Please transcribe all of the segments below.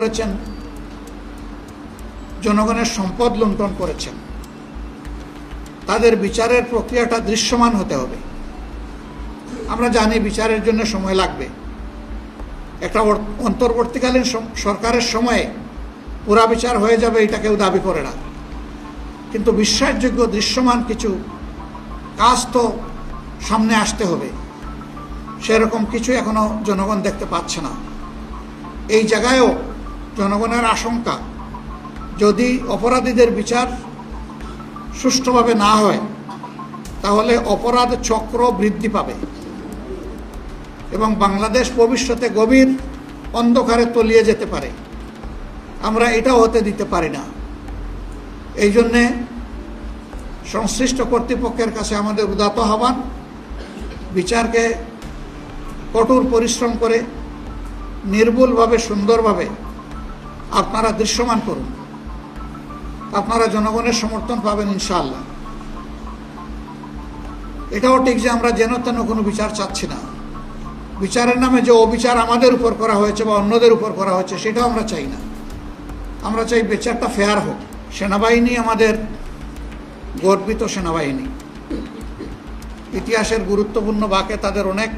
করেছেন, জনগণের সম্পদ লুণ্ঠন করেছেন। তাদের বিচারের প্রক্রিয়াটা দৃশ্যমান হতে হবে। আমরা জানি বিচারের জন্য সময় লাগবে। একটা অন্তর্বর্তীকালীন সরকারের সময়ে পুরা বিচার হয়ে যাবে এটা কেউ দাবি করে না। কিন্তু বিশ্বাসযোগ্য, দৃশ্যমান কিছু কাজ তো সামনে আসতে হবে। সেরকম কিছু এখনও জনগণ দেখতে পাচ্ছে না। এই জায়গায়ও জনগণের আশঙ্কা, যদি অপরাধীদের বিচার সুষ্ঠুভাবে না হয়, তাহলে অপরাধ চক্র বৃদ্ধি পাবে এবং বাংলাদেশ ভবিষ্যতে গভীর অন্ধকারে তলিয়ে যেতে পারে। আমরা এটাও হতে দিতে পারি না। এই জন্যে সংশ্লিষ্ট কর্তৃপক্ষের কাছে আমাদের উদাত আহ্বান, বিচারকে কঠোর পরিশ্রম করে নির্ভুলভাবে, সুন্দরভাবে আপনারা দৃশ্যমান করুন। আপনারা জনগণের সমর্থন পাবেন ইনশাআল্লাহ। এটাও ঠিক যে আমরা যেন তেন কোনো বিচার চাচ্ছি না। বিচারের নামে যে অবিচার আমাদের উপর করা হয়েছে বা অন্যদের উপর করা হয়েছে, সেটাও আমরা চাই না। আমরা চাই বিচারটা ফেয়ার হোক। সেনাবাহিনী আমাদের গর্বিত সেনাবাহিনী। ইতিহাসের গুরুত্বপূর্ণ বাকে তাদের অনেক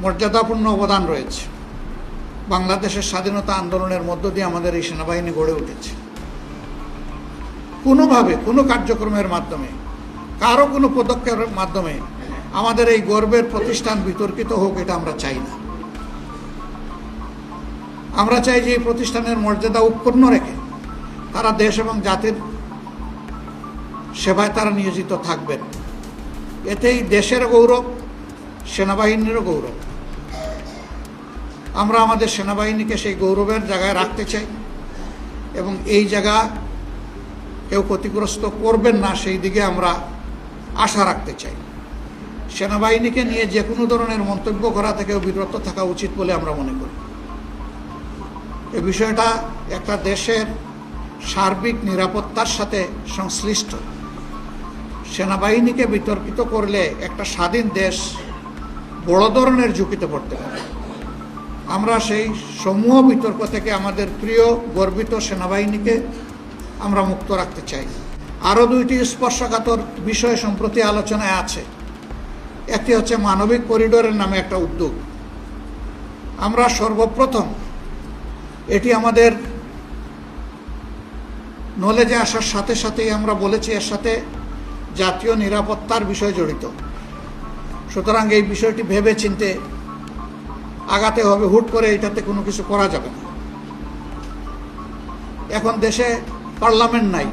মর্যাদাপূর্ণ অবদান রয়েছে। বাংলাদেশের স্বাধীনতা আন্দোলনের মধ্য দিয়ে আমাদের এই সেনাবাহিনী গড়ে উঠেছে। কোনোভাবে, কোনো কার্যক্রমের মাধ্যমে, কারও কোনো পদক্ষেপের মাধ্যমে আমাদের এই গর্বের প্রতিষ্ঠান বিতর্কিত হোক, এটা আমরা চাই না। আমরা চাই যে এই প্রতিষ্ঠানের মর্যাদা উৎপন্ন রেখে তারা দেশ এবং জাতির সেবায় তারা নিয়োজিত থাকবেন। এতেই দেশের গৌরব, সেনাবাহিনীরও গৌরব। আমরা আমাদের সেনাবাহিনীকে সেই গৌরবের জায়গায় রাখতে চাই এবং এই জায়গা কেউ ক্ষতিগ্রস্ত করবেন না, সেই দিকে আমরা আশা রাখতে চাই। সেনাবাহিনীকে নিয়ে যে কোনো ধরনের মন্তব্য করা থেকেও বিরত থাকা উচিত বলে আমরা মনে করি। এ বিষয়টা একটা দেশের সার্বিক নিরাপত্তার সাথে সংশ্লিষ্ট। সেনাবাহিনীকে বিতর্কিত করলে একটা স্বাধীন দেশ বড় ধরনের ঝুঁকিতে পড়তে পারে। আমরা সেই সমূহ বিতর্ক থেকে আমাদের প্রিয় গর্বিত সেনাবাহিনীকে আমরা মুক্ত রাখতে চাই। আরও দুইটি স্পর্শকাতর বিষয় সম্প্রতি আলোচনায় আছে। একটি হচ্ছে মানবিক করিডোরের নামে একটা উদ্যোগ। আমরা সর্বপ্রথম এটি আমাদের নলেজে আসার সাথে সাথেই আমরা বলেছি এর সাথে জাতীয় নিরাপত্তার বিষয় জড়িত। সুতরাং এই বিষয়টি ভেবে চিনতে আগাতে হবে হুট করে এটাতে কোনো কিছু করা যাবে না। এখন দেশে পার্লামেন্ট নাই।